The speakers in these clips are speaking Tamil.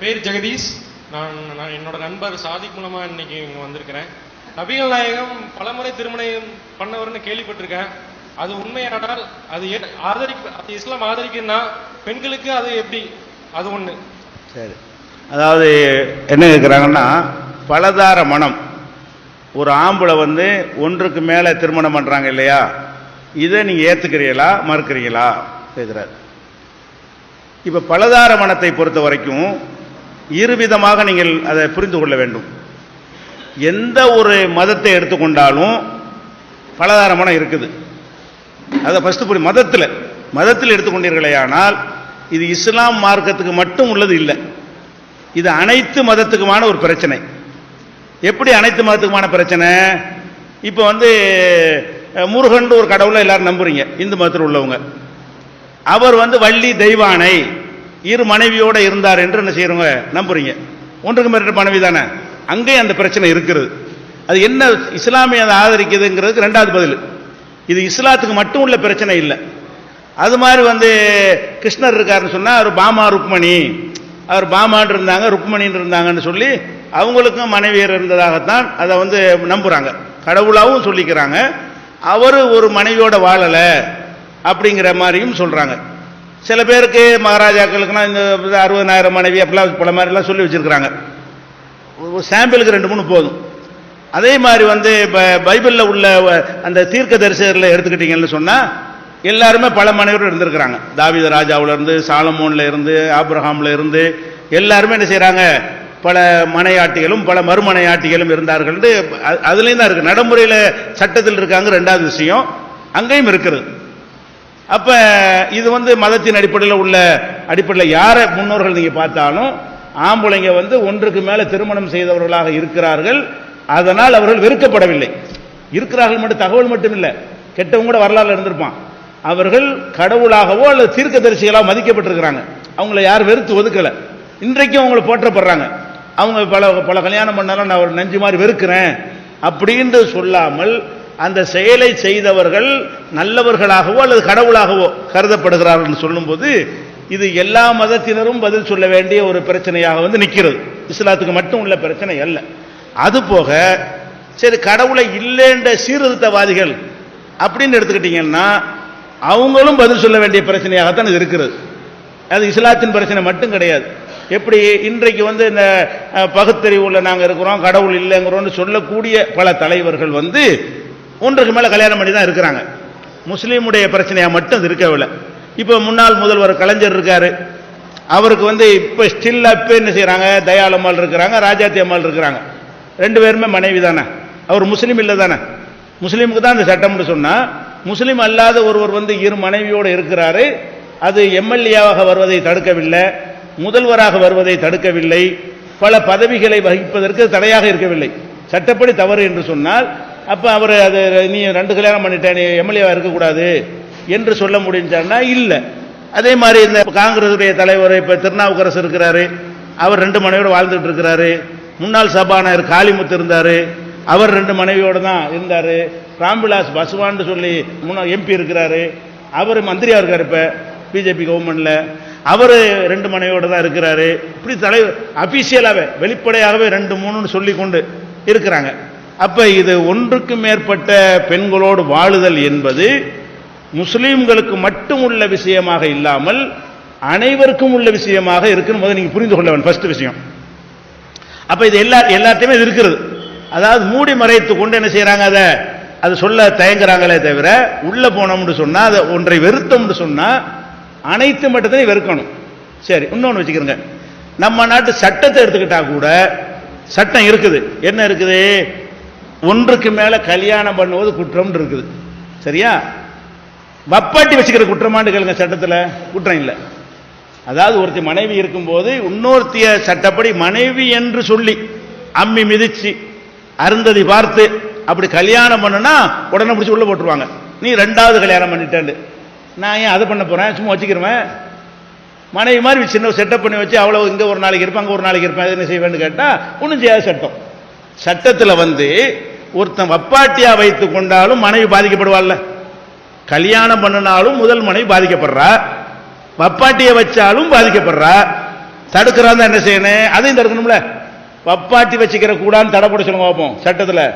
பேர் ஜெகதீஷ். நான் நான் என்னோட நண்பர் சாதிக் மூலமா இன்னைக்கு இங்க வந்திருக்கிறேன். நபிகள் நாயகம் பலமுறை திருமணம் பண்ணவர்னு கேள்விப்பட்டிருக்கேன். அது உண்மையானால் அது ஆதரிக்க அது இஸ்லாம் ஆதரிக்குன்னா பெண்களுக்கு அது எப்படி? அது ஒண்ணு. சரி. அதாவது என்ன கேட்குறாங்கன்னா பலதார மனம். ஒரு ஆம்பளை வந்து ஒன்றுக்கு மேலே திருமணம் பண்ணுறாங்க இல்லையா? இதை நீங்கள் ஏற்றுக்கிறீங்களா மறுக்கிறீங்களா? கேட்குறாரு இப்போ பலதார மனத்தை பொறுத்த வரைக்கும் இருவிதமாக நீங்கள் அதை புரிந்து கொள்ள வேண்டும். எந்த ஒரு மதத்தை எடுத்துக்கொண்டாலும் பலதாரமான இருக்குது. அதை ஃபஸ்ட்டு புரி மதத்தில் மதத்தில் எடுத்துக்கொண்டீர்களேயானால் இது இஸ்லாம் மார்க்கத்துக்கு மட்டும் உள்ளது இல்லை. இது அனைத்து மதத்துக்குமான ஒரு பிரச்சனை. எப்படி அனைத்து மதத்துக்குமான பிரச்சனை? இப்போ வந்து முருகன் ஒரு கடவுளை எல்லாரும் நம்புறீங்க இந்து மதத்தில் உள்ளவங்க. அவர் வந்து வள்ளி தெய்வானை இரு மனைவியோட இருந்தார் என்று என்ன செய்யறவங்க நம்புறீங்க? ஒன்றுக்கு மேற்பட்ட மனைவி தானே. அங்கேயும் அந்த பிரச்சனை இருக்கிறது. அது என்ன இஸ்லாமிய அதை ஆதரிக்குதுங்கிறதுக்கு ரெண்டாவது பதில். இது இஸ்லாத்துக்கு மட்டும் உள்ள பிரச்சனை இல்லை. அது மாதிரி வந்து கிருஷ்ணர் இருக்காருன்னு சொன்னால் அவர் பாமா ருக்மணி. அவர் பாமான் இருந்தாங்க ருக்மணின்னு இருந்தாங்கன்னு சொல்லி அவங்களுக்கும் மனைவியர் இருந்ததாகத்தான் அதை வந்து நம்புகிறாங்க கடவுளாகவும் சொல்லிக்கிறாங்க. அவர் ஒரு மனைவியோட வாழலை அப்படிங்கிற மாதிரியும் சொல்கிறாங்க சில பேருக்கு மகாராஜாக்களுக்குலாம் இந்த அறுபதாயிரம் மனைவி அப்படிலாம் பல மாதிரிலாம் சொல்லி வச்சுருக்கிறாங்க. ஒரு சாம்பிளுக்கு ரெண்டு மூணு போதும். அதே மாதிரி வந்து ப- பைபிளில் உள்ள வ- அந்த தீர்க்க தரிசகர்களை எடுத்துக்கிட்டீங்கன்னு சொன்னால் எல்லாருமே பல மனைவரும் இருந்திருக்கிறாங்க. தாவித ராஜாவிலேருந்து சாலமோனில் சாலமோன்ல இருந்து ஆப்ரஹாமில் இருந்து எல்லாருமே என்ன செய்கிறாங்க பல மனையாட்டிகளும் பல மறுமனையாட்டிகளும் இருந்தார்கள். அதுலேயும் தான் இருக்குது நடைமுறையில் சட்டத்தில் இருக்காங்க ரெண்டாவது விஷயம். அங்கேயும் இருக்கிறது அப்ப இது வந்து மதத்தின் அடிப்படையில் உள்ள அடிப்படையில் யாரை முன்னோர்கள் நீங்க பார்த்தாலும் ஆம்பளைங்க வந்து ஒன்றுக்கு மேல திருமணம் செய்தவர்களாக இருக்கிறார்கள். அதனால் அவர்கள் வெறுக்கப்படவில்லை. இருக்கிறார்கள் மட்டும் தகவல் மட்டும் இல்லை. கெட்டவங்க கூட வரலாறு இருந்திருப்பான். அவர்கள் கடவுளாகவோ அல்லது தீர்க்கதரிசிகளாக மதிக்கப்பட்டிருக்கிறாங்க. அவங்கள யார் வெறுத்து ஒதுக்கல. இன்றைக்கும் அவங்கள போற்றப்படுறாங்க. அவங்க பல பல கல்யாணம் பண்ணாலும் நான் ஒரு நஞ்சு மாதிரி வெறுக்கிறேன் அப்படின்னு சொல்லாமல் அந்த செயலை செய்தவர்கள் நல்லவர்களாகவோ அல்லது கடவுளாகவோ கருதப்படுகிறார்கள் சொல்லும்போது இது எல்லா மதத்தினரும் பதில் சொல்ல வேண்டிய ஒரு பிரச்சனையாக வந்து நிற்கிறது இஸ்லாத்துக்கு மட்டும் உள்ள பிரச்சனை அல்ல. அதுபோக சரி கடவுளை இல்லைன்ற சீர்திருத்தவாதிகள் அப்படின்னு எடுத்துக்கிட்டீங்கன்னா அவங்களும் பதில் சொல்ல வேண்டிய பிரச்சனையாகத்தான் இது இருக்கிறது. அது இஸ்லாத்தின் பிரச்சனை மட்டும் கிடையாது. எப்படி இன்றைக்கு வந்து இந்த பகுத்தறிவுல நாங்கள் இருக்கிறோம் கடவுள் இல்லைங்கிறோம்னு சொல்லக்கூடிய பல தலைவர்கள் வந்து ஒன்றுக்கு மேலே கல்யாணம் பண்ணி தான் இருக்கிறாங்க. முஸ்லீமுடைய பிரச்சனையாக மட்டும் அது இருக்கவில்லை இப்போ முன்னாள் முதல்வர் கலைஞர் இருக்காரு. அவருக்கு வந்து இப்போ ஸ்டில் அப்போ என்ன செய்கிறாங்க தயாளம்மாள் இருக்கிறாங்க ராஜாத்தி அம்மாள் இருக்கிறாங்க. ரெண்டு பேருமே மனைவி தானே. அவர் முஸ்லீம் இல்லை தானே. முஸ்லீமுக்கு தான் இந்த சட்டம்னு சொன்னால் முஸ்லீம் அல்லாத ஒருவர் வந்து இரு மனைவியோடு இருக்கிறாரு. அது எம்எல்ஏவாக வருவதை தடுக்கவில்லை முதல்வராக வருவதை தடுக்கவில்லை பல பதவிகளை வகிப்பதற்கு தடையாக இருக்கவில்லை. சட்டப்படி தவறு என்று சொன்னால் அப்போ அவர் அது நீ ரெண்டு கல்யாணம் பண்ணிட்டேன் நீ எம்எல்ஏவாக இருக்கக்கூடாது என்று சொல்ல முடிஞ்சான்னா இல்லை. அதே மாதிரி இந்த காங்கிரசுடைய தலைவர் இப்போ திருநாவுக்கரசு இருக்கிறாரு அவர் ரெண்டு மனைவியோட வாழ்ந்துட்டு இருக்கிறாரு முன்னாள் சபாநாயகர் காளிமுத்து இருந்தார் அவர் ரெண்டு மனைவியோடு தான் இருந்தார் ராம்விலாஸ் பஸ்வான்னு சொல்லி முன்னாள் எம்பி இருக்கிறாரு அவர் மந்திரியாக இருக்கார் இப்போ பிஜேபி கவர்மெண்ட்டில் அவர் ரெண்டு மனைவியோட தான் இருக்கிறாரு. இப்படி தலைவர் அஃபிஷியலாகவே வெளிப்படையாகவே ரெண்டு மூணுன்னு சொல்லி கொண்டு இருக்கிறாங்க. அப்ப இது ஒன்றுக்கு மேற்பட்ட பெண்களோடு வாழுதல் என்பது முஸ்லீம்களுக்கு மட்டும் உள்ள விஷயமாக இல்லாமல் அனைவருக்கும் உள்ள விஷயமாக இருக்குன்னு முதல்ல நீங்க புரிந்து கொள்ள வேண்டும் ஃபர்ஸ்ட் விஷயம். அப்ப இது எல்லா எல்லாத்தையுமே இது இருக்கிறது. அதாவது மூடி மறைத்து கொண்டு என்ன செய்யறாங்க அதை அது சொல்ல தயங்குறாங்களே தவிர உள்ள போனோம்னு சொன்னா அதை ஒன்றை வெறுத்தோம்னு சொன்னா அனைத்து மட்டுத்தையும் வெறுக்கணும். சரி இன்னொன்று வச்சுக்கிறோங்க. நம்ம நாட்டு சட்டத்தை எடுத்துக்கிட்டா கூட சட்டம் இருக்குது. என்ன இருக்குது? ஒன்றுக்கு மேலே கல்யாணம் பண்ணுவது குற்றம் இருக்குது. சரியா? வப்பாட்டி வச்சுக்கிற குற்றமாண்டு கேளுங்க சட்டத்தில். குற்றம் இல்லை. அதாவது ஒருத்தி மனைவி இருக்கும்போது இன்னொருத்திய சட்டப்படி மனைவி என்று சொல்லி அம்மி மிதிச்சு அருந்ததி பார்த்து அப்படி கல்யாணம் பண்ணுனா உடனே பிடிச்சி உள்ள போட்டுருவாங்க. நீ ரெண்டாவது கல்யாணம் பண்ணிட்டேன்னு. நான் ஏன் அதை பண்ண போறேன்? சும்மா வச்சுக்கிறேன் மனைவி மாதிரி சின்ன செட்டப் பண்ணி வச்சு அவ்வளவு இங்க ஒரு நாளைக்கு இருப்பேன் அங்கே ஒரு நாளைக்கு இருப்பேன் என்ன செய்வேன்னு கேட்டா ஒன்றும் செய்யாத சட்டம். சட்டத்தில் வந்து ஒருத்தன் வப்பாட்டியா வைத்து கொண்டாலும் மனைவி பாதிக்கப்படுவாள்ல. கல்யாணம் பண்ணினாலும் முதல் மனைவி பாதிக்கப்படுறா. வப்பாட்டியை வச்சாலும் பாதிக்கப்படுறா. தடுக்கிறான் என்ன செய்யணும் அதையும் தடுக்கணும்ல. வப்பாட்டி வச்சுக்கிற கூடான்னு தடை போட சொல்லுங்க பார்ப்போம் சட்டத்தில்.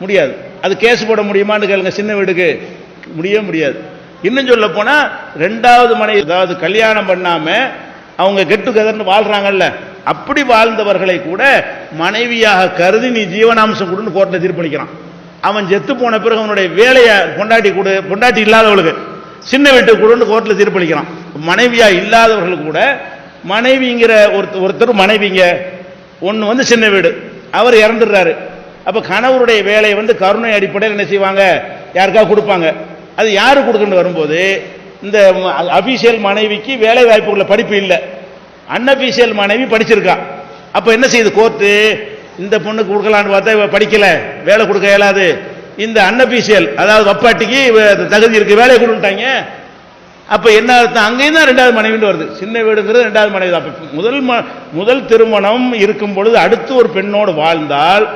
முடியாது. அது கேஸ் போட முடியுமான்னு கேளுங்க சின்ன வீடுக்கு. முடியவே முடியாது. இன்னும் சொல்ல போனால் ரெண்டாவது மனைவி அதாவது கல்யாணம் பண்ணாமல் அவங்க கெட்டு கதர்னு வாழ்கிறாங்கல்ல அப்படி வாழ்ந்தவர்களை கூட மனைவியாக கருதி நீ ஜீவனாம்சம் கொடுன்னு கோர்ட்டில் தீர்ப்பளிக்கிறான் அவன் செத்து போன பிறகு அவனுடைய வேலையை கொண்டாட்டி கொடு பொண்டாட்டி இல்லாதவளுக்கு சின்ன வீட்டுக்கு கொடுன்னு கோர்ட்டில் தீர்ப்பளிக்கிறான் மனைவியா இல்லாதவர்களுக்கு கூட மனைவிங்கிற ஒருத்தர் ஒருத்தர் மனைவிங்க ஒன்று வந்து சின்ன வீடு அவர் இறந்துடுறாரு. அப்போ கணவருடைய வேலையை வந்து கருணை அடிப்படையில் என்ன செய்வாங்க? யாருக்காவது கொடுப்பாங்க? அது யாரு கொடுக்குன்னு வரும்போது இந்த அபிஷியல் மனைவிக்கு வேலை வாய்ப்புகளில் படிப்பு இல்லை. அன்அபிஷியல் மனைவி படிச்சிருக்கா. அப்போ என்ன செய்யுது கோர்ட்டு இந்த பொண்ணுக்கு கொடுக்கலான்னு பார்த்தா இவ படிக்கல வேலை கொடுக்க இயலாது. இந்த அன்அபிஷியல் அதாவது வப்பாட்டிக்கு தகுதி இருக்கு வேலையை கொடுத்துட்டாங்க அப்போ என்ன அர்த்தம்? அங்கேயும் தான் ரெண்டாவது மனைவின்னு வருது. சின்ன வீடுங்கிறது ரெண்டாவது மனைவி தான். முதல் ம- முதல் திருமணம் இருக்கும் பொழுது அடுத்து ஒரு பெண்ணோடு வாழ்ந்தால்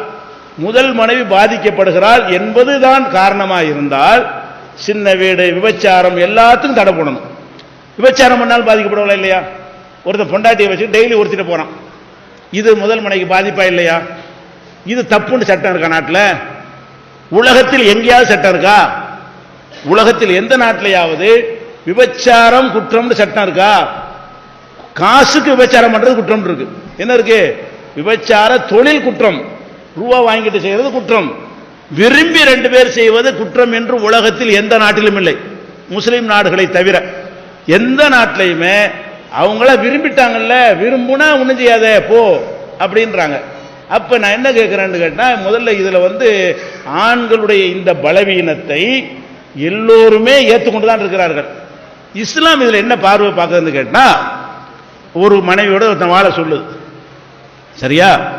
முதல் மனைவி பாதிக்கப்படுகிறாள் என்பதுதான் காரணமாக இருந்தால் சின்ன வீடு விபச்சாரம் எல்லாத்துக்கும் தடை போடணும். விபச்சாரம் பண்ணாலும் பாதிக்கப்படவில்லை இல்லையா? ஒருத்தன் பொண்டாட்டியை வச்சு டெய்லி ஒருத்திட்டு போகிறான் இது முதல் மனைக்கு பாதிப்பா இல்லையா? இது தப்புன்னு சட்டம் இருக்கா நாட்டில்? உலகத்தில் எங்கேயாவது சட்டம் இருக்கா? உலகத்தில் எந்த நாட்டிலையாவது விபச்சாரம் குற்றம்னு சட்டம் இருக்கா? காசுக்கு விபச்சாரம் பண்றது குற்றம் இருக்கு. என்ன இருக்கு? விபச்சார தொழில் குற்றம். ரூபா வாங்கிட்டு செய்யறது குற்றம். விரும்பி ரெண்டு பேர் செய்வது குற்றம் என்று உலகத்தில் எந்த நாட்டிலும் இல்லை. முஸ்லிம் நாடுகளை தவிர எந்த நாட்டிலையுமே அவங்கள விரும்பிட்டாங்கல்ல விரும்புனா ஒன்றும் செய்யாத போ அப்படின்றாங்க. அப்ப நான் என்ன கேட்கிறேன்னு கேட்டா முதல்ல இதுல வந்து ஆண்களுடைய இந்த பலவீனத்தை எல்லோருமே ஏற்றுக்கொண்டு தான் இருக்கிறார்கள். இஸ்லாம் இதுல என்ன பார்வை பார்க்குறதுன்னு கேட்டா ஒரு மனைவியோட ஒருத்தன் வாழ சொல்லுது. சரியா?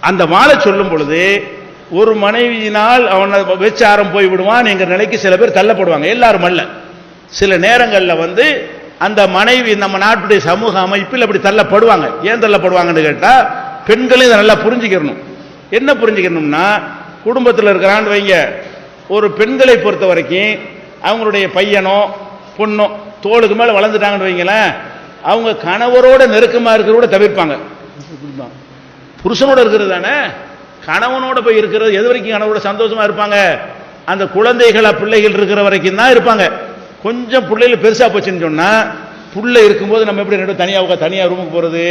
அந்த வாழ சொல்லும் பொழுது ஒரு மனைவியினால் அவனை வெச்சாரம் போய் விடுவான் எங்கள் நிலைக்கு சில பேர் தள்ளப்படுவாங்க. எல்லாரும் அல்ல. சில நேரங்களில் வந்து அந்த மனைவி நம்ம நாட்டுடைய சமூக அமைப்பில் அப்படி தள்ளப்படுவாங்க. ஏன் தள்ளப்படுவாங்கன்னு கேட்டால் பெண்களும் இதை நல்லா புரிஞ்சுக்கணும் என்ன புரிஞ்சுக்கணும்னா குடும்பத்தில் இருக்கிறான்னு வைங்க. ஒரு பெண்களை பொறுத்த வரைக்கும் அவங்களுடைய பையனோ பொண்ணோ தோளுக்கு மேலே வளர்ந்துட்டாங்கன்னு வைங்களேன் அவங்க கணவரோட நெருக்கமாக இருக்கிறத தவிர்ப்பாங்க. புருஷனோட இருக்கிறது தானே? கணவனோட போய் இருக்கிறது எது வரைக்கும் கணவனோட சந்தோஷமாக இருப்பாங்க? அந்த குழந்தைகள் பிள்ளைகள் இருக்கிற வரைக்கும் தான் இருப்பாங்க. கொஞ்சம் பிள்ளைகள் பெருசாக போச்சுன்னு சொன்னால் பிள்ளை இருக்கும்போது நம்ம எப்படி ரெண்டு தனியாக உட்கா தனியா ரூமுக்கு போகிறது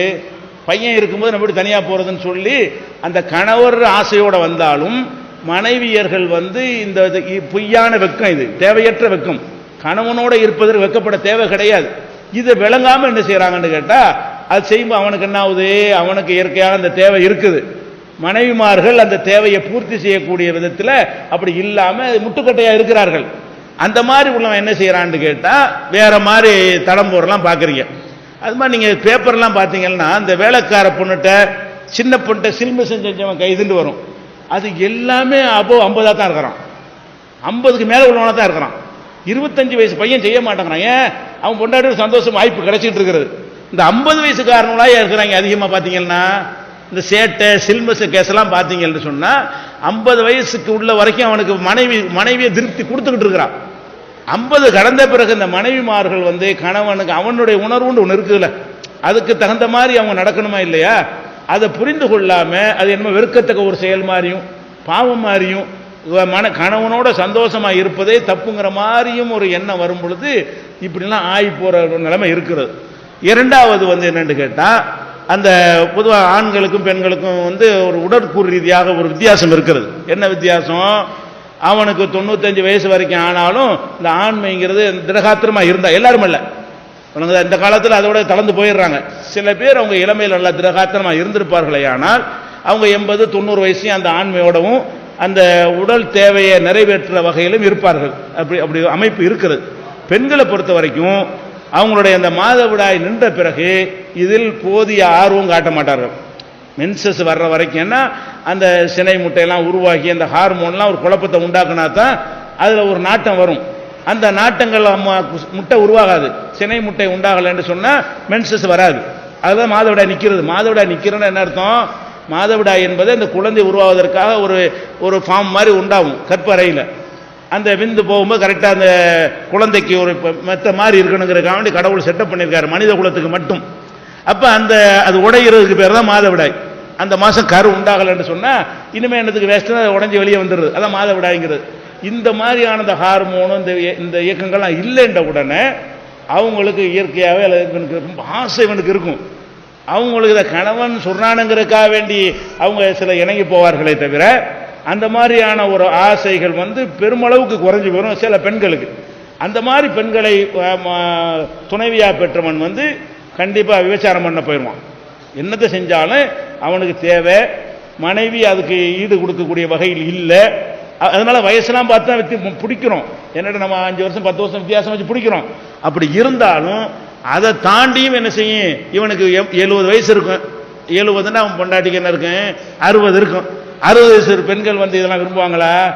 பையன் இருக்கும்போது நம்ம எப்படி தனியாக போகிறதுன்னு சொல்லி அந்த கணவர் ஆசையோடு வந்தாலும் மனைவியர்கள் வந்து இந்த இது பொய்யான வெக்கம் இது தேவையற்ற வெக்கம். கணவனோட இருப்பதற்கு வெக்கப்பட தேவை கிடையாது. இதை விளங்காமல் என்ன செய்கிறாங்கன்னு கேட்டால் அது செய்யும்போது அவனுக்கு என்ன ஆகுது? அவனுக்கு இயற்கையான அந்த தேவை இருக்குது. மனைவிமார்கள் அந்த தேவையை பூர்த்தி செய்யக்கூடிய விதத்தில் அப்படி இல்லாமல் முட்டுக்கட்டையாக இருக்கிறார்கள். அந்த மாதிரி உள்ளவன் என்ன செய்யறான்னு கேட்டால் வேற மாதிரி தடம் போடலாம் பார்க்குறீங்க அது மாதிரி நீங்கள் பேப்பர்லாம் பார்த்தீங்கன்னா அந்த வேலைக்கார பொண்ணுகிட்ட சின்ன பொண்ணுகிட்ட சில்மிசம் செஞ்சவன் கைதுண்டு வரும். அது எல்லாமே அப்போ ஐம்பதாக தான் இருக்கிறான். ஐம்பதுக்கு மேலே உள்ளவனாக தான் இருக்கிறான். இருபத்தஞ்சு வயசு பையன் செய்ய மாட்டேங்கிறான். ஏன்? அவன் பொண்டாட்டி சந்தோஷம் வாய்ப்பு கிடைச்சிட்டு இருக்கிறது இந்த ஐம்பது வயசுக்காரங்களா இருக்கிறாங்க அதிகமாக பார்த்தீங்கன்னா இந்த சேட்டை சில்மஸ் கேஸ் எல்லாம் சொன்னால் ஐம்பது வயசுக்கு உள்ள வரைக்கும் அவனுக்கு மனைவி மனைவியை திருப்தி கொடுத்துக்கிட்டு இருக்கிறான். ஐம்பது கடந்த பிறகு இந்த மனைவிமார்கள் வந்து கணவனுக்கு அவனுடைய உணர்வுன்னு ஒன்று இருக்குதுல்ல. அதுக்கு தகுந்த மாதிரி அவங்க நடக்கணுமா இல்லையா? அதை புரிந்து கொள்ளாமல் அது என்னமோ வெறுக்கத்தக்க ஒரு செயல் மாதிரியும் பாவம் மாதிரியும் மன கணவனோட சந்தோஷமாக இருப்பதே தப்புங்கிற மாதிரியும் ஒரு எண்ணம் வரும் பொழுது இப்படிலாம் ஆகி போகிற ஒரு நிலைமை இருக்கிறது. இரண்டாவது வந்து என்னென்னு கேட்டால் அந்த பொதுவாக ஆண்களுக்கும் பெண்களுக்கும் வந்து ஒரு உடற்கூறு ரீதியாக ஒரு வித்தியாசம் இருக்கிறது. என்ன வித்தியாசம்? அவனுக்கு தொண்ணூத்தஞ்சு வயசு வரைக்கும் ஆனாலும் இந்த ஆண்மைங்கிறது திரகாத்திரமா இருந்தா எல்லாரும் இல்ல உனக்கு இந்த காலத்தில் அதோட கலந்து போயிடுறாங்க. சில பேர் அவங்க இளமையில் நல்லா திரகாத்திரமா இருந்திருப்பார்களே ஆனால் அவங்க எண்பது தொண்ணூறு வயசையும் அந்த ஆண்மையோடவும் அந்த உடல் தேவையை நிறைவேற்றுற வகையிலும் இருப்பார்கள். அப்படி அப்படி அமைப்பு இருக்கிறது பெண்களை பொறுத்த வரைக்கும் அவங்களுடைய அந்த மாதவிடாய் நின்ற பிறகு இதில் போதிய ஆர்வம் காட்ட மாட்டார்கள். மென்சஸ் வர்ற வரைக்கும் என்ன? அந்த சினை முட்டையெல்லாம் உருவாகி அந்த ஹார்மோன்லாம் ஒரு குழப்பத்தை உண்டாக்குனா தான் அதில் ஒரு நாட்டம் வரும். அந்த நாட்டங்கள் முட்டை உருவாகாது. சினை முட்டை உண்டாகலைன்னு சொன்னால் மென்சஸ் வராது. அதுதான் மாதவிடாய் நிற்கிறது மாதவிடாய் நிற்கிறன்னு என்ன அர்த்தம்? மாதவிடாய் என்பது அந்த குழந்தை உருவாவதற்காக ஒரு ஒரு ஃபார்ம் மாதிரி உண்டாகும் கற்பறையில். அந்த விந்து போகும்போது கரெக்டாக அந்த குழந்தைக்கு ஒரு மெத்த மாதிரி இருக்கணுங்கிற வேண்டி கடவுள் செட்டப் பண்ணியிருக்காரு. மனித குலத்துக்கு மட்டும். அப்போ அந்த அது உடைகிறதுக்கு பேர் தான் மாதவிடாய். அந்த மாதம் கரு உண்டாகலைன்னு சொன்னால் இனிமேல் என்னத்துக்கு வேஸ்ட்னா உடஞ்சி வெளியே வந்துடுது அதான் மாதவிடாய்ங்கிறது இந்த மாதிரியான இந்த ஹார்மோனும் இந்த இந்த இயக்கங்கள்லாம் இல்லைன்ற உடனே அவங்களுக்கு இயற்கையாகவே அல்லது இவனுக்கு ரொம்ப ஆசை இவனுக்கு இருக்கும். அவங்களுக்கு இதை கணவன் சொன்னானுங்கிறதுக்காக வேண்டி அவங்க சில இணங்கி போவார்களே தவிர அந்த மாதிரியான ஒரு ஆசைகள் வந்து பெருமளவுக்கு குறைஞ்சு போயிடும் சில பெண்களுக்கு. அந்த மாதிரி பெண்களை துணைவியாக ம- பெற்றவன் வந்து கண்டிப்பாக விபச்சாரம் பண்ண போயிடுவான். என்னத்தை செஞ்சாலும் அவனுக்கு தேவை. மனைவி அதுக்கு ஈடு கொடுக்கக்கூடிய வகையில் இல்லை. அதனால் அதனால வயசெல்லாம் பார்த்து தான் வித்தி- பிடிக்கிறோம். என்னடா நம்ம அஞ்சு வருஷம் பத்து வருஷம் வித்தியாசம் வச்சு பிடிக்கிறோம். அப்படி இருந்தாலும் அதை தாண்டியும் என்ன செய்யும்? இவனுக்கு எழுபது வயசு இருக்கும். எழுபதுன்னா அவன் பொண்டாட்டிக்கு என்ன இருக்கும்? அறுபது இருக்கும். அறுபது வயசு பெண்கள் வந்து இதெல்லாம் விரும்புவாங்களா?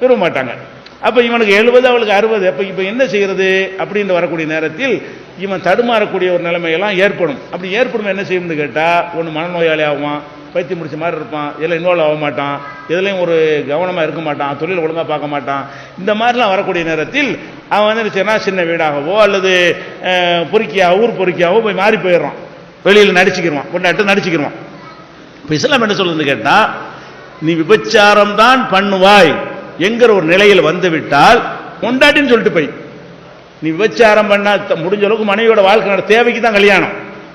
விரும்ப மாட்டாங்க. அப்போ இவனுக்கு எழுபது அவளுக்கு அறுபது. அப்போ இப்போ என்ன செய்கிறது அப்படின்னு வரக்கூடிய நேரத்தில் இவன் தடுமாறக்கூடிய ஒரு நிலைமையெல்லாம் ஏற்படும். அப்படி ஏற்படும் என்ன செய்யும்னு கேட்டால் ஒன்று மனநோயாளி ஆகுவான் பைத்தியம் முடிச்ச மாதிரி இருப்பான் இதில் இன்வால்வ் ஆக மாட்டான் எதுலேயும் ஒரு கவனமாக இருக்க மாட்டான் தொழில் ஒழுங்காக பார்க்க மாட்டான். இந்த மாதிரிலாம் வரக்கூடிய நேரத்தில் அவன் வந்து என்ன சின்ன வீடாகவோ அல்லது அஹ், பொறுக்கியாவோ ஊர் பொறுக்கியாவோ போய் மாறி போயிடுறான். வெளியில் நடிச்சுக்கிடுவான் கொண்டாட்டு நடிச்சுக்கிடுவான் இப்போ இஸ்லாம் என்ன சொல்லுதுன்னு கேட்டால் நீ விபச்சாரம் தான் பண்ணுவாய் என்கிற ஒரு நிலையில் வந்துவிட்டால் பொண்டாட்டின்னு கொண்டாட்டின்னு சொல்லிட்டு போய். நீ விபச்சாரம் பண்ணா முடிஞ்ச அளவுக்கு மனைவியோட வாழ்க்கை நட- தேவைக்கு தான் கல்யாணம்.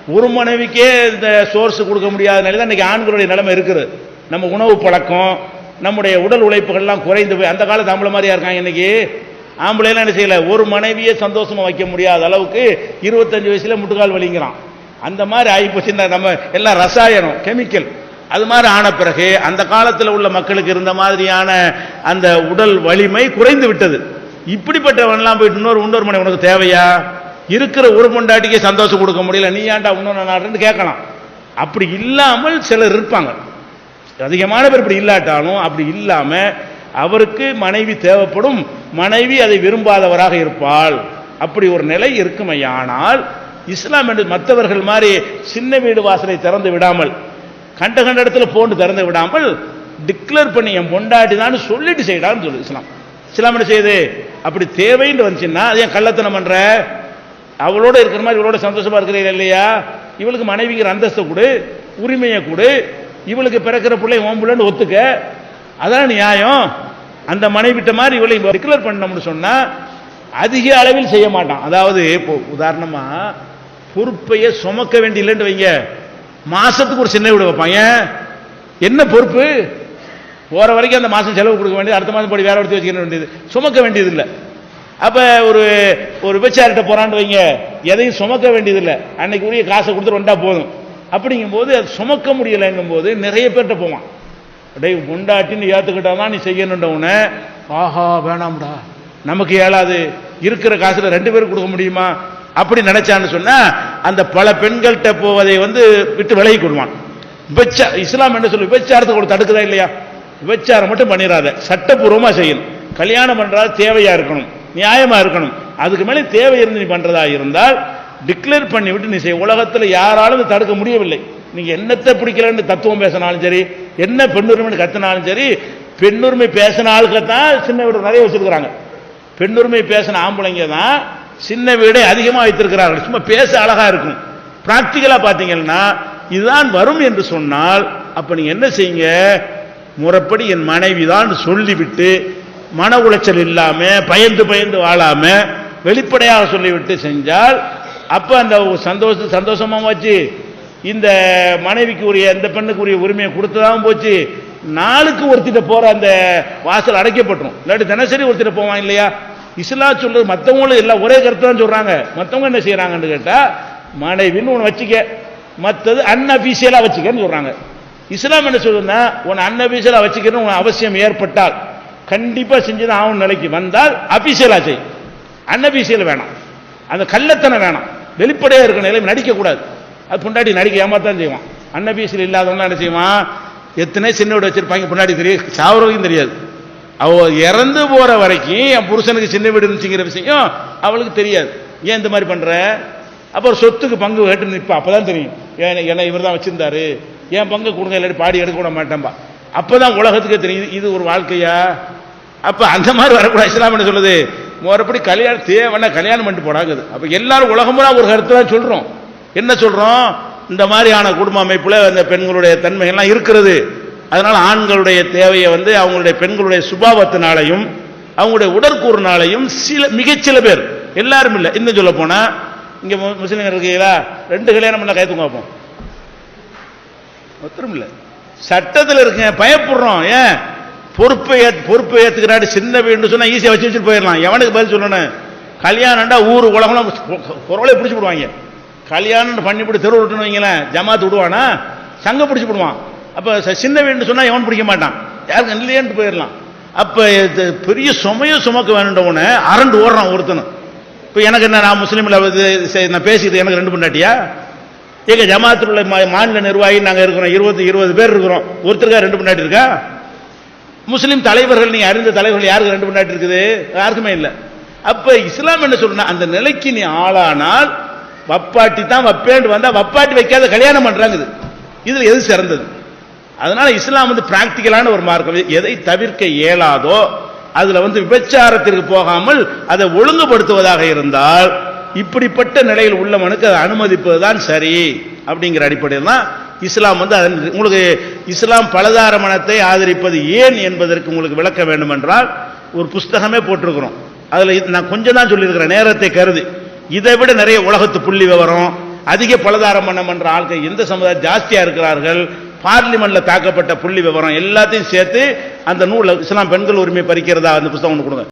ஒரு மனைவிக்கே இந்த சோர்ஸ் கொடுக்க முடியாத நிலை தான் இன்னைக்கு ஆண்களுடைய நிலைமை இருக்குது. நம்ம உணவு பழக்கம் நம்முடைய உடல் உழைப்புகள்லாம் குறைந்து போய் அந்த காலத்து ஆம்பளை மாதிரியா இருக்காங்க இன்னைக்கு. ஆம்பளைலாம் என்ன செய்யல? ஒரு மனைவியே சந்தோஷமா வைக்க முடியாத அளவுக்கு இருபத்தஞ்சு வயசுல முட்டுக்கால் வலிங்கிறான். அந்த மாதிரி ஆகிப்போச்சுன்னா நம்ம எல்லாம் ரசாயனம் கெமிக்கல் அது மாதிரி ஆன பிறகு அந்த காலத்தில் உள்ள மக்களுக்கு இருந்த மாதிரியான அந்த உடல் வலிமை குறைந்து விட்டது. இப்படிப்பட்டவன்லாம் போயிட்டு இன்னொரு இன்னொரு மணி உனக்கு தேவையா? இருக்கிற ஒரு பொண்டாட்டிக்கே சந்தோஷம் கொடுக்க முடியல நீ ஏன்டா இன்னொன்று நாடுன்னு கேட்கலாம். அப்படி இல்லாமல் சிலர் இருப்பாங்க. அதிகமான பேர் இப்படி இல்லாட்டாலும் அப்படி இல்லாமல் அவருக்கு மனைவி தேவைப்படும் மனைவி அதை விரும்பாதவராக இருப்பாள். அப்படி ஒரு நிலை இருக்குமையானால் இஸ்லாம் என்று மற்றவர்கள் மாதிரி சின்ன வீடு வாசலை திறந்து விடாமல் கண்ட கண்ட இடத்துல போன்று திறந்து விடாமல் டிக்ளேர் பண்ணி என் பொண்டாட்டி தான் சொல்லிட்டு செய்யடான்னு சொல்லு இஸ்லாம். இஸ்லாம் என்ன செய்யுது? அப்படி தேவைன்னு வந்துச்சுன்னா அது ஏன் கள்ளத்தனம் பண்ற? அவளோட இருக்கிற மாதிரி இவளோட சந்தோஷமா இருக்கிறீங்க இல்லையா? இவளுக்கு மனைவிங்கிற அந்தஸ்தை கொடு உரிமையை கொடு இவளுக்கு பிறக்கிற பிள்ளை ஓம் பிள்ளைன்னு ஒத்துக்க. அதான் நியாயம். அந்த மனைவிட்ட மாதிரி இவளை டிக்ளேர் பண்ணோம்னு சொன்னா அதிக அளவில் செய்ய மாட்டான். அதாவது இப்போ உதாரணமா பொறுப்பையே சுமக்க வேண்டியில்லைன்னு வைங்க. மாசத்துக்கு ஒரு சின்ன வீடு வைப்பாங்க என்ன பொறுப்பு? போகிற வரைக்கும் அந்த மாதம் செலவு கொடுக்க வேண்டியது அடுத்த மாதம் போய் வேற ஒருத்தி வச்சுக்க வேண்டியது. சுமக்க வேண்டியது இல்லை ஒரு ஒரு விபச்சார்கிட்ட போகிறான்னு வைங்க எதையும் சுமக்க வேண்டியதில்லை. அன்னைக்கு உரிய காசை கொடுத்துட்டு வந்தால் போதும். அப்படிங்கும்போது அது சுமக்க முடியலைங்கும் போது நிறைய பேர்கிட்ட போவான். அப்படியே கொண்டாட்டின்னு ஏற்றுக்கிட்டா தான் நீ செய்யணுன்றவன. ஆஹா வேணாம்டா. நமக்கு ஏழாது. இருக்கிற காசில் ரெண்டு பேரும் கொடுக்க முடியுமா? அப்படி நினைச்சான்னு சொன்னால் அந்த பல பெண்கள்கிட்ட போவதை வந்து விட்டு விலகி கொடுவான். விபச்சா இஸ்லாம் என்ன சொல்லு விபச்சாரத்தை கூட தடுக்குதா இல்லையா? விபச்சாரம் மட்டும் பண்ணிடாத சட்டப்பூர்வமாக செய்யணும் கல்யாணம் பண்ணுறாத தேவையாக இருக்கணும். நியாயமாக இருக்கணும். அதுக்கு மேலே தேவை இருந்து நீ பண்ணுறதா இருந்தால் டிக்ளேர் பண்ணி விட்டு நீ செய். உலகத்தில் யாராலும் தடுக்க முடியவில்லை. நீங்கள் என்னத்தை பிடிக்கலன்னு தத்துவம் பேசினாலும் சரி என்ன பெண்ணுரிமைன்னு கத்தினாலும் சரி பெண்ணுரிமை பேசின ஆளுக்கு தான் சின்ன வீடு நிறைய வச்சிருக்கிறாங்க. பெண்ணுரிமை பேசின ஆம்பளைங்க தான் சின்ன வீடை அதிகமாக வைத்திருக்கிறார்கள். சும்மா பேச அழகாக இருக்கும். ப்ராக்டிக்கலாக பார்த்தீங்கன்னா இதுதான் வரும் என்று சொன்னால் அப்போ நீங்கள் என்ன செய்யுங்க? முறைப்படி என் மனைவி தான் சொல்லிவிட்டு மன உளைச்சல் இல்லாமல் பயந்து பயந்து வாழாமல் வெளிப்படையாக சொல்லிவிட்டு செஞ்சால் அப்போ அந்த சந்தோஷ சந்தோஷமாக வச்சு இந்த மனைவிக்கு உரிய இந்த பெண்ணுக்கு உரிய உரிமையை கொடுத்ததாகவும் போச்சு. நாளுக்கு ஒருத்திட்ட போகிற அந்த வாசல் அடைக்கப்பட்டுரும். இல்லாட்டி தினசரி ஒருத்திட்ட போவான் இல்லையா? இஸ்லா சொல்றது மற்றவங்களும் எல்லாம் ஒரே கருத்து தான் சொல்கிறாங்க மற்றவங்க என்ன செய்கிறாங்கன்னு கேட்டால் மனைவின்னு ஒன்று வச்சுக்க. மற்றது அன்அபிஷியலா வச்சுக்கன்னு சொல்கிறாங்க இஸ்லாம் என்ன சொல்லுதுன்னா உன் அன்அபிஷியலாக வச்சுக்கணும் உன் அவசியம் ஏற்பட்டால் கண்டிப்பாக செஞ்சு தான் ஆகும் நிலைக்கு வந்தால் அபிஷியலாக செய். அன்அபிஷியல் வேணாம். அந்த கள்ளத்தனை வேணாம். வெளிப்படையாக இருக்கிற நிலைமை நடிக்கக்கூடாது. அது பொண்டாட்டி நடிக்க ஏமாத்தான் செய்வான். அன்னபீசில் இல்லாதவங்களாம் என்ன செய்வான்? எத்தனை சின்ன வீடு வச்சிருப்பாங்க. பொண்டாட்டி தெரியும் சாவரவையும் தெரியாது. அவ இறந்து போகிற வரைக்கும் என் புருஷனுக்கு சின்ன வீடு இருந்துச்சுங்கிற விஷயம் அவளுக்கு தெரியாது. ஏன் இந்த மாதிரி பண்ணுற அப்புறம் சொத்துக்கு பங்கு கேட்டு நிற்பா அப்பதான் தெரியும். ஏன் என்ன இவர் தான் வச்சுருந்தாரு? என் பங்கு கொடுங்க இல்லாட்டி பாடி எடுக்க விட மாட்டேன்பா. அப்பதான் உலகத்துக்கே உலகத்துக்கு இது- இது ஒரு வாழ்க்கையா? அப்போ அந்த மாதிரி வரக்கூடாது இஸ்லாம் என்ன சொல்லுது? மறுபடி கல்யாணம் தேவைன்னா கல்யாணம் பண்ணிட்டு போடாங்குது அப்போ எல்லாரும் உலகமுறை ஒரு கருத்து தான் சொல்கிறோம் என்ன சொல்கிறோம் இந்த மாதிரியான குடும்ப அமைப்பில் அந்த பெண்களுடைய தன்மைகள்லாம் இருக்கிறது. அதனால் ஆண்களுடைய தேவையை வந்து அவங்களுடைய பெண்களுடைய சுபாவத்தினாலையும் அவங்களுடைய உடற்கூறுனாலையும் சில மிகச்சில பேர். எல்லாரும் இல்லை இன்னும் சொல்ல போனால் இங்கே மு- இருக்கீங்களா? ரெண்டு கல்யாணம் பண்ண கைத்துங்க பார்ப்போம் ஒருத்தரும் இல்லை சட்டத்தில் இருக்குங்க பயப்படுறோம் ஏன்? பொறுப்பை ஏத்- பொறுப்பை ஏத்துக்கிறாடி சின்ன வீடு சொன்னால் ஈஸியாக வச்சு வச்சுட்டு போயிடலாம். எவனுக்கு பதில் சொல்லணும்? கல்யாணம்டா ஊர் உலகம்லாம் குரலை பிடிச்சி விடுவாங்க கல்யாணம் பண்ணி போட்டு விட்டுன்னு வைங்களேன் ஜமாத்து விடுவானா? சங்க பிடிச்சி விடுவான் அப்போ ச- சின்ன வீடுன்னு சொன்னால் எவன் பிடிக்க மாட்டான்? யாருக்கு இல்லையேன்ட்டு போயிடலாம். அப்போ இது பெரிய சுமையை சுமக்க வேணுன்றவன அரண்டு ஓடுறான் ஒருத்தனும். இப்போ எனக்கு என்ன நான் முஸ்லீமில் நான் பேசிக்கிட்டு எனக்கு ரெண்டு பொண்டாட்டியா? எங்க ஜமாத்தில் உள்ள மா- மாநில நிர்வாகி நாங்கள் இருக்கிறோம். இருபது இருபது பேர் இருக்கிறோம். ஒருத்தருக்கா ரெண்டு பொண்டாட்டி இருக்கா? முஸ்லீம் தலைவர்கள் நீ அறிந்த தலைவர்கள் யாருக்கு ரெண்டு பொண்டாட்டி இருக்குது? யாருக்குமே இல்லை. அப்ப இஸ்லாம் என்ன சொல்றா அந்த நிலைக்கு நீ ஆளானால் வப்பாட்டி தான் வப்பேண்டு வந்தா வப்பாட்டி வைக்காத கல்யாணம் பண்றாங்க இது இதுல எது சிறந்தது? அதனால இஸ்லாம் வந்து பிராக்டிக்கலான ஒரு மார்க்கம். எதை தவிர்க்க இயலாதோ அதுல வந்து விபச்சாரத்திற்கு போகாமல் அதை ஒழுங்குபடுத்துவதாக இருந்தால் இப்படிப்பட்ட நிலையில் உள்ளவனுக்கு அதை அனுமதிப்பதுதான் சரி அப்படிங்கிற அடிப்படையில் தான் இஸ்லாம் வந்து அதன் உங்களுக்கு இஸ்லாம் பலதார மனத்தை ஆதரிப்பது ஏன் என்பதற்கு உங்களுக்கு விளக்க வேண்டும் என்றால் ஒரு புஸ்தகமே போட்டிருக்கிறோம். அதில் நான் கொஞ்சம் தான் சொல்லியிருக்கிறேன் நேரத்தை கருதி. இதை விட நிறைய உலகத்து புள்ளி விவரம் அதிக பலதார மன்னம் என்ற ஆட்கள் எந்த சமுதாயம் ஜாஸ்தியாக இருக்கிறார்கள் பார்லிமெண்ட்ல தாக்கப்பட்ட புள்ளி விவரம் எல்லாத்தையும் சேர்த்து அந்த நூலில் இஸ்லாம் பெண்கள் உரிமை பறிக்கிறதா அந்த புஸ்தகம் ஒன்று கொடுங்க.